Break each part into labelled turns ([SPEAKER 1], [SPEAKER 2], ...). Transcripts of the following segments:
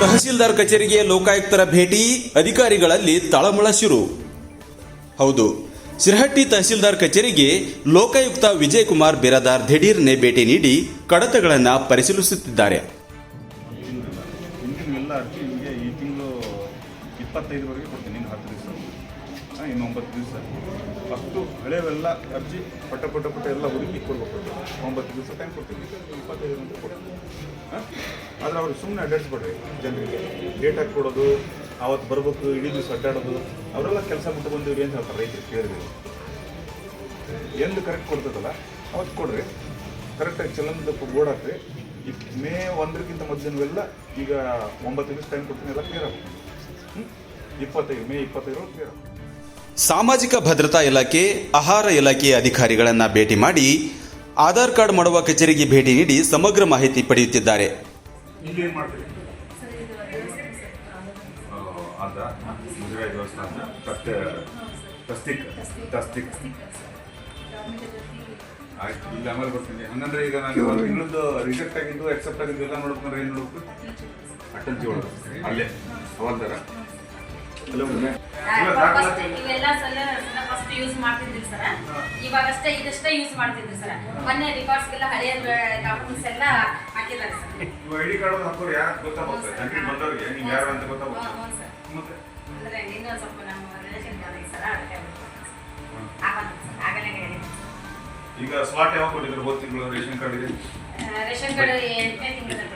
[SPEAKER 1] ತಹಸೀಲ್ದಾರ್ ಕಚೇರಿಗೆ ಲೋಕಾಯುಕ್ತರ ಭೇಟಿ, ಅಧಿಕಾರಿಗಳಲ್ಲಿ ತಳಮಳ ಶುರು. ಹೌದು, ಸಿರಹಟ್ಟಿ ತಹಸೀಲ್ದಾರ್ ಕಚೇರಿಗೆ ಲೋಕಾಯುಕ್ತ ವಿಜಯ್ ಕುಮಾರ್ ಬಿರಾದಾರ್ ದಿಢೀರ್ನೆ ಭೇಟಿ ನೀಡಿ ಕಡತಗಳನ್ನು ಪರಿಶೀಲಿಸುತ್ತಿದ್ದಾರೆ.
[SPEAKER 2] ಈ ತಿಂಗಳು ಕೊಡ್ತೀನಿ ಹತ್ತು ದಿವಸ. ಹಾಂ ಇನ್ನು ಒಂಬತ್ತು ದಿವಸ. ಅಷ್ಟು ಹಳೆಯವೆಲ್ಲ ಅರ್ಜಿ ಪಟ್ಟ ಪಟ್ಟ ಪಟ್ಟ ಎಲ್ಲ ಹುಡುಕಿ ಕೊಡ್ಬೇಕು. ಒಂಬತ್ತು ದಿವಸ ಟೈಮ್ ಕೊಡ್ತೀವಿ ಇಪ್ಪತ್ತೈದು ಗಂಟೆ ಕೊಡ್ತೀವಿ ಆದರೆ ಅವ್ರಿಗೆ ಸುಮ್ಮನೆ ಅಡ್ಡಾಡಿಸ್ಬೇಡ್ರಿ ಜನರಿಗೆ. ಡೇಟ್ ಹಾಕಿ ಕೊಡೋದು ಅವತ್ತು ಬರ್ಬೇಕು ಇಡೀ ದಿವಸ ಅಡ್ಡಾಡೋದು ಅವರೆಲ್ಲ ಕೆಲಸ ಬಿಟ್ಟು ಬಂದಿವ್ರಿ ಅಂತ ಹೇಳ್ತಾರೆ ರೈತರು ಕೇಳಿದ್ರಿ. ಎಂದು ಕರೆಕ್ಟ್ ಕೊಡ್ತದಲ್ಲ ಅವತ್ತು ಕೊಡ್ರಿ. ಕರೆಕ್ಟಾಗಿ ಚಲನದ ಬೋರ್ಡ್ ಹಾಕ್ರಿ. ಈ ಮೇ ಒಂದರಕ್ಕಿಂತ ಮೊದಲಿನವೆಲ್ಲ ಈಗ ಒಂಬತ್ತು ದಿವಸ ಟೈಮ್ ಕೊಡ್ತೀನಿ, ಎಲ್ಲ ಕ್ಲಿಯರ್ ಆಗುತ್ತೆ. ಹ್ಮ್? ಇಪ್ಪತ್ತೈದು, ಮೇ ಇಪ್ಪತ್ತೈದು ಕ್ಲಿಯರ್ ಆಗುತ್ತೆ.
[SPEAKER 1] ಸಾಮಾಜಿಕ ಭದ್ರತಾ ಇಲಾಖೆ, ಆಹಾರ ಇಲಾಖೆಯ ಅಧಿಕಾರಿಗಳನ್ನ ಭೇಟಿ ಮಾಡಿ ಆಧಾರ್ ಕಾರ್ಡ್ ಮಾಡುವ ಕಚೇರಿಗೆ ಭೇಟಿ ನೀಡಿ ಸಮಗ್ರ ಮಾಹಿತಿ ಪಡೆಯುತ್ತಿದ್ದಾರೆ.
[SPEAKER 2] ಆಯ್ತು, ಇಲ್ಲಿ ಈಗ ನಾನು ರಿಜೆಕ್ಟ್ ಏನು ಅಟಲ್ಜಿ ಒಳಗೆ ಅಲ್ಲೇ
[SPEAKER 3] ಫಸ್ಟ್ ಇವೆಲ್ಲ ಸಲ ಫಸ್ಟ್ ಯೂಸ್ ಮಾಡ್ತಿದ್ರಿ ಸರ್. ಇವಾಗಷ್ಟೇ ಇದಷ್ಟೇ ಯೂಸ್ ಮಾಡ್ತಿದ್ರಿ ಸರ್. ಮೊನ್ನೆ ರಿಕಾರ್ಡ್ಸ್ಗೆಲ್ಲ ಹಳೆಯ ಡಾಕ್ಯುಮೆಂಟ್ಸ್ ಎಲ್ಲ ಹಾಕಿದ್ದಾರೆ ಸರ್.
[SPEAKER 2] ಇವಾಗ ಐಡಿ ಕಾರ್ಡ್ ಹಾಕೋರು ಯಾರು ಗೊತ್ತಾಗುತ್ತೆ ಜನರಿಗೆ ಬಂದವ್ರಿಗೆ. ನೀವು ಯಾರು ಅಂತ ಗೊತ್ತಾಗುತ್ತೆ ಮತ್ತೆ?
[SPEAKER 3] ಅಂದ್ರೆ ಇನ್ನೊಂದು ಸ್ವಲ್ಪ ನಮ್ಮ ರಿಲೇಷನ್ ಬಂದಿದೆ ಸರ್ ಅದಕ್ಕೆ ಆಗಲೇ ಹೇಳಿದೆ
[SPEAKER 2] ಈಗ ಸ್ಲಾಟ್ ಯಾವಾಗ ಕೊಟ್ಟಿದ್ರು? ಹೋದ ತಿಂಗಳು ರೇಷನ್ ಕಾರ್ಡ್ ಇದೆ?
[SPEAKER 3] ರೇಷನ್ ಕಾರ್ಡ್ ಎಂಟನೇ ತಿಂಗಳಲ್ಲಿ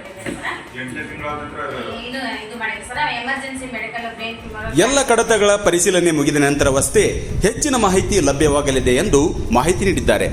[SPEAKER 1] ಎಲ್ಲ ಕಡತಗಳ ಪರಿಶೀಲನೆ ಮುಗಿದ ನಂತರವಷ್ಟೇ ಹೆಚ್ಚಿನ ಮಾಹಿತಿ ಲಭ್ಯವಾಗಲಿದೆ ಎಂದು ಮಾಹಿತಿ ನೀಡಿದ್ದಾರೆ.